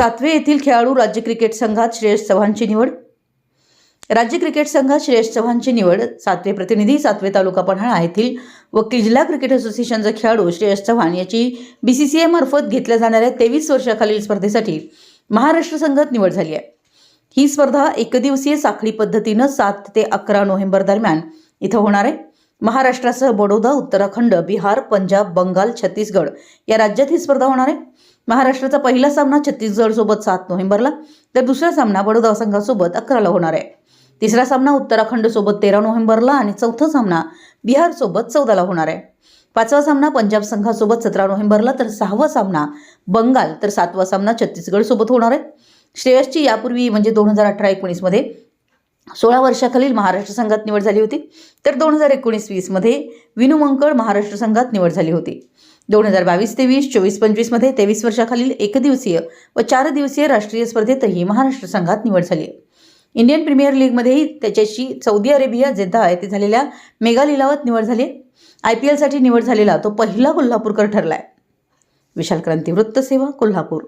सातवे येथील खेळाडू राज्य क्रिकेट संघात श्रेयस चव्हाणची निवड. राज्य क्रिकेट संघात श्रेयस चव्हाणची निवड. सातवे प्रतिनिधी सातवे तालुका पन्हाळा येथील वकील जिल्हा क्रिकेट असोसिएशनचा खेळाडू श्रेयस चव्हाण याची बी सी बीसीसीआय मार्फत घेतल्या जाणाऱ्या तेवीस वर्षाखालील स्पर्धेसाठी महाराष्ट्र संघात निवड झाली आहे. ही स्पर्धा एकदिवसीय साखळी पद्धतीनं सात ते अकरा नोव्हेंबर दरम्यान इथं होणार आहे. महाराष्ट्रासह बडोदा उत्तराखंड बिहार पंजाब बंगाल छत्तीसगड या राज्यात ही स्पर्धा होणार आहे. महाराष्ट्राचा पहिला सामना छत्तीसगड सोबत सात नोव्हेंबरला तर दुसरा सामना बडोदा संघासोबत अकराला होणार आहे. तिसरा सामना उत्तराखंड सोबत तेरा नोव्हेंबरला आणि चौथा सामना बिहार सोबत चौदाला होणार आहे. पाचवा सामना पंजाब संघासोबत सतरा नोव्हेंबरला तर सहावा सामना बंगाल तर सातवा सामना छत्तीसगड सोबत होणार आहे. श्रेयसची यापूर्वी म्हणजे दोन हजार अठरा एकोणीसमध्ये सोळा वर्षाखालील महाराष्ट्र संघात निवड झाली होती. तर दोन हजार एकोणीस वीसमध्ये विनुमंकळ महाराष्ट्र संघात निवड झाली होती. दोन हजार बावीस तेवीस चोवीस पंचवीसमध्ये तेवीस वर्षाखालील एकदिवसीय व चार दिवसीय राष्ट्रीय स्पर्धेतही महाराष्ट्र संघात निवड झाली आहे. इंडियन प्रीमियर लीगमध्येही त्याच्याशी सौदी अरेबिया जेद्दा येथे झालेल्या मेगा लिलावात निवड झाली आय पी एलसाठी निवड झालेला तो पहिला कोल्हापूरकर ठरला आहे विशाल क्रांती वृत्तसेवा कोल्हापूर.